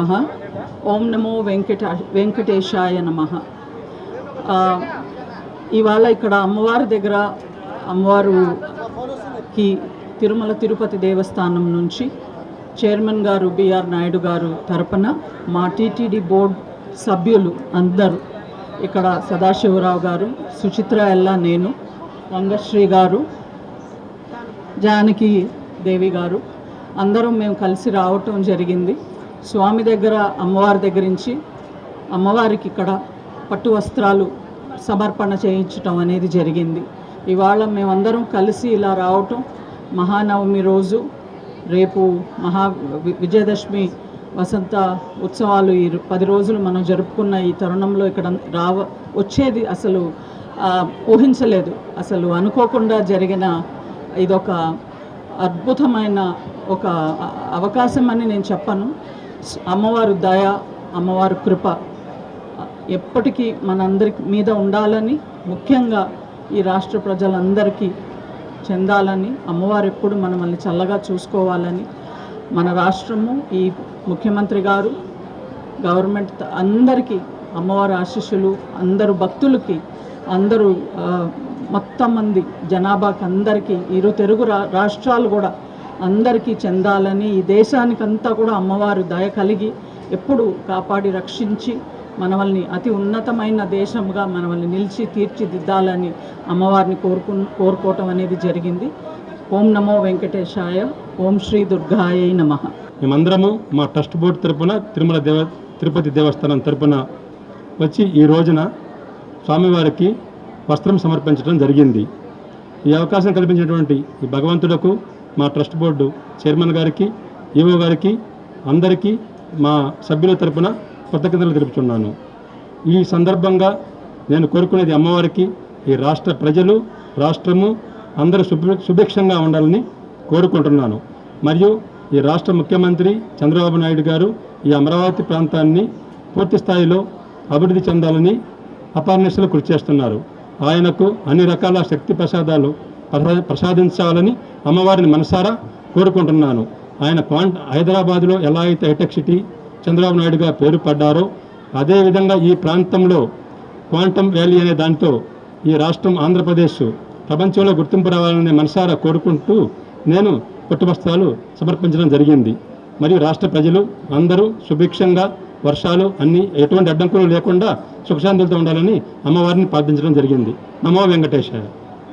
నమ. ఓం నమో వెంకట వెంకటేశాయ నమ. ఇవాళ ఇక్కడ అమ్మవారి దగ్గర అమ్మవారుకి తిరుమల తిరుపతి దేవస్థానం నుంచి చైర్మన్ గారు బిఆర్ నాయుడు గారు తరపున మా టీటీడీ బోర్డ్ సభ్యులు అందరూ ఇక్కడ సదాశివరావు గారు సుచిత్ర ఎల్లా నేను రంగశ్రీ గారు జానకి దేవి గారు అందరం మేము కలిసి రావటం జరిగింది. స్వామి దగ్గర అమ్మవారి దగ్గర నుంచి అమ్మవారికి ఇక్కడ పట్టు వస్త్రాలు సమర్పణ చేయించటం అనేది జరిగింది. ఇవాళ మేమందరం కలిసి ఇలా రావటం మహానవమి రోజు. రేపు మహా విజయదశమి వసంత ఉత్సవాలు ఈ పది రోజులు మనం జరుపుకున్న ఈ తరుణంలో ఇక్కడ రావ వచ్చేది అసలు ఊహించలేదు. అసలు అనుకోకుండా జరిగిన ఇదొక అద్భుతమైన ఒక అవకాశం అని నేను చెప్పను. అమ్మవారు దయ అమ్మవారు కృప ఎప్పటికీ మనందరి మీద ఉండాలని ముఖ్యంగా ఈ రాష్ట్ర ప్రజలందరికీ చెందాలని అమ్మవారు ఎప్పుడు మనల్ని చల్లగా చూసుకోవాలని మన రాష్ట్రము ఈ ముఖ్యమంత్రి గారు గవర్నమెంట్ అందరికీ అమ్మవారి ఆశీస్సులు అందరు భక్తులకి అందరూ మొత్తం మంది జనాభాకి అందరికీ ఇరు తెలుగు రా రాష్ట్రాలు కూడా అందరికీ చెందాలని ఈ దేశానికంతా కూడా అమ్మవారు దయ కలిగి ఎప్పుడు కాపాడి రక్షించి మనవల్ని అతి ఉన్నతమైన దేశంగా మనల్ని నిలిచి తీర్చిదిద్దాలని అమ్మవారిని కోరుకు కోరుకోవటం అనేది జరిగింది. ఓం నమో వెంకటేశాయ ఓం శ్రీ దుర్గాయ నమ. మేమందరము మా ట్రస్ట్ బోర్డు తరపున తిరుమల దేవ తిరుపతి దేవస్థానం తరపున వచ్చి ఈ రోజున స్వామివారికి వస్త్రం సమర్పించడం జరిగింది. ఈ అవకాశం కల్పించినటువంటి ఈ భగవంతుడకు మా ట్రస్ట్ బోర్డు చైర్మన్ గారికి ఈవో గారికి అందరికీ మా సభ్యుల తరపున కృతజ్ఞతలు తెలుపుతున్నాను ఈ సందర్భంగా నేను కోరుకునేది అమ్మవారికి ఈ రాష్ట్ర ప్రజలు రాష్ట్రము అందరూ శుభ సుభిక్షంగా ఉండాలని కోరుకుంటున్నాను. మరియు ఈ రాష్ట్ర ముఖ్యమంత్రి చంద్రబాబు నాయుడు గారు ఈ అమరావతి ప్రాంతాన్ని పూర్తి స్థాయిలో అభివృద్ధి చెందాలని అపార్నిశలు కృషి చేస్తున్నారు. ఆయనకు అన్ని రకాల శక్తి ప్రసాదాలు ప్రసాదించాలని అమ్మవారిని మనసారా కోరుకుంటున్నాను. ఆయన క్వాంట్ హైదరాబాద్లో ఎలా అయితే హైటెక్ సిటీ చంద్రబాబు నాయుడుగా పేరు పడ్డారో అదేవిధంగా ఈ ప్రాంతంలో క్వాంటమ్ వ్యాలీ అనే దాంతో ఈ రాష్ట్రం ఆంధ్రప్రదేశ్ ప్రపంచంలో గుర్తింపు రావాలని మనసారా కోరుకుంటూ నేను పుట్టుబస్తాలు సమర్పించడం జరిగింది. మరియు రాష్ట్ర ప్రజలు అందరూ సుభిక్షంగా వర్షాలు అన్ని ఎటువంటి అడ్డంకులు లేకుండా సుఖశాంతులతో ఉండాలని అమ్మవారిని ప్రార్థించడం జరిగింది. నమో వెంకటేశాయ.